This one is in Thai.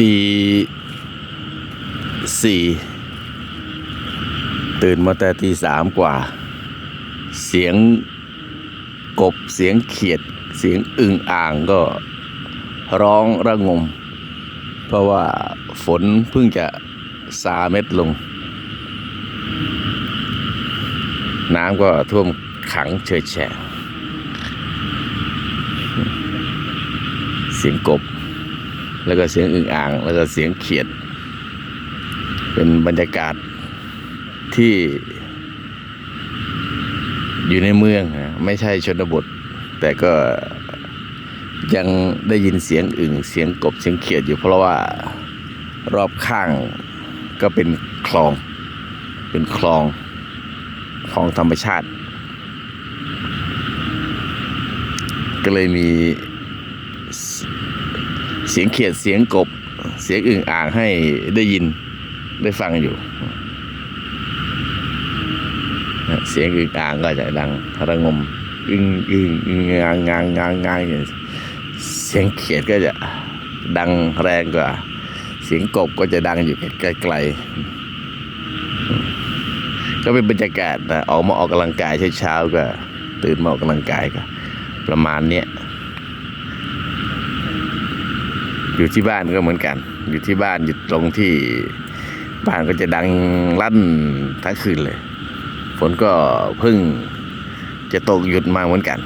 ตีสี่ตื่นมาแต่ตีสามกว่า เสียงกบเสียงเขียด เสียงอึ่งอ่างก็ร้องระงม เพราะว่าฝนเพิ่งจะซาเม็ดลง น้ำก็ท่วมขังเฉยแฉะเสียงกบ แล้วก็เสียงอึ่งอ่าง แล้วก็เสียงเขียด เป็นบรรยากาศที่อยู่ในเมืองนะไม่ใช่ชนบท แต่ก็ยังได้ยินเสียงอึ่งเสียงกบเสียงเขียดอยู่เพราะว่ารอบข้างก็เป็นคลอง เป็นคลองคลองธรรมชาติ ก็เลยมี เสียงเขียดเสียงกบ เสียงอึ่งอ่างให้ได้ยินได้ฟังอยู่ เสียงอึ่งอ่างก็จะดังระงมอึ่งอึ่งอึ่งงางงางงางงางเสียงเขียดก็จะดังแรงกว่า เสียงกบก็จะดังอยู่ไกลๆก็เป็นบรรยากาศนะออกมาออกกำลังกายเช้าๆก็ตื่นมาออกกำลังกายก็ ประมาณเนี้ย อยู่ที่บ้านก็เหมือนกัน อยู่ที่บ้านอยู่ตรงที่บ้านก็จะดังลั่นทั้งคืนเลย ฝนก็เพิ่งจะตกหยุดมาเหมือนกัน